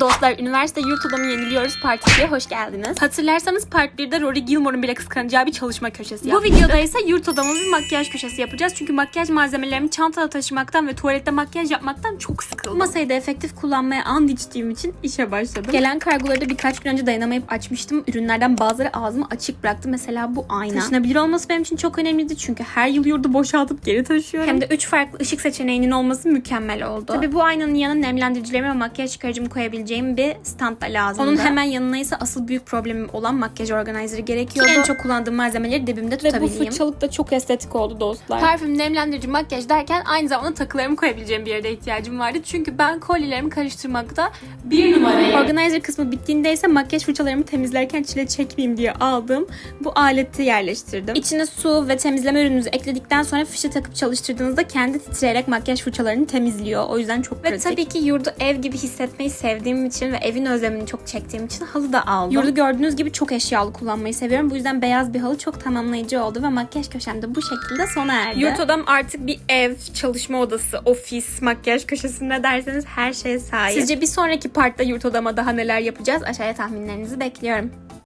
Dostlar, üniversite yurt odamı yeniliyoruz part 2'ye hoş geldiniz. Hatırlarsanız part 1'de Rory Gilmore'un bile kıskanacağı bir çalışma köşesi Bu videoda ise yurt odamı bir makyaj köşesi yapacağız. Çünkü makyaj malzemelerimi çantada taşımaktan ve tuvalette makyaj yapmaktan çok sıkıldım. Masayı da efektif kullanmaya and içtiğim için işe başladım. Gelen kargoları da birkaç gün önce dayanamayıp açmıştım. Ürünlerden bazıları ağzımı açık bıraktı. Mesela bu ayna. Taşınabilir olması benim için çok önemliydi. Çünkü her yıl yurdu boşaltıp geri taşıyorum. Hem de 3 farklı ışık seçeneğinin olması mükemmel oldu. Tabii bu aynanın yanına nemlendiricilerimi ve makyaj çıkarıcımı koyabileceğim bir stand da lazım. Onun hemen yanına ise asıl büyük problemim olan makyaj organizer'ı gerekiyordu. Ki en çok kullandığım malzemeleri dibimde tutabileyim. Ve bu fırçalık da çok estetik oldu dostlar. Parfüm, nemlendirici, makyaj derken aynı zamanda takılarımı koyabileceğim bir yere ihtiyacım vardı. Çünkü ben kolyelerimi karıştırmakta bir numarayım. Organizer kısmı bittiğinde ise makyaj fırçalarımı temizlerken çile çekmeyeyim diye aldığım bu aleti yerleştirdim. İçine su ve temizleme ürününüzü ekledikten sonra fişe takıp çalıştırdığınızda kendi titreyerek makyaj fırçalarını temizliyor. O yüzden çok pratik. Ve tabii ki yurdu ev gibi hissetmeyi sevdiğim için ve evin özlemini çok çektiğim için halı da aldım. Yurdu gördüğünüz gibi çok eşyalı kullanmayı seviyorum. Bu yüzden beyaz bir halı çok tamamlayıcı oldu ve makyaj köşem de bu şekilde sona erdi. Yurt odam artık bir ev, çalışma odası, ofis, makyaj köşesinde derseniz her şeye sahip. Sizce bir sonraki partta yurt odama daha neler yapacağız? Aşağıya tahminlerinizi bekliyorum.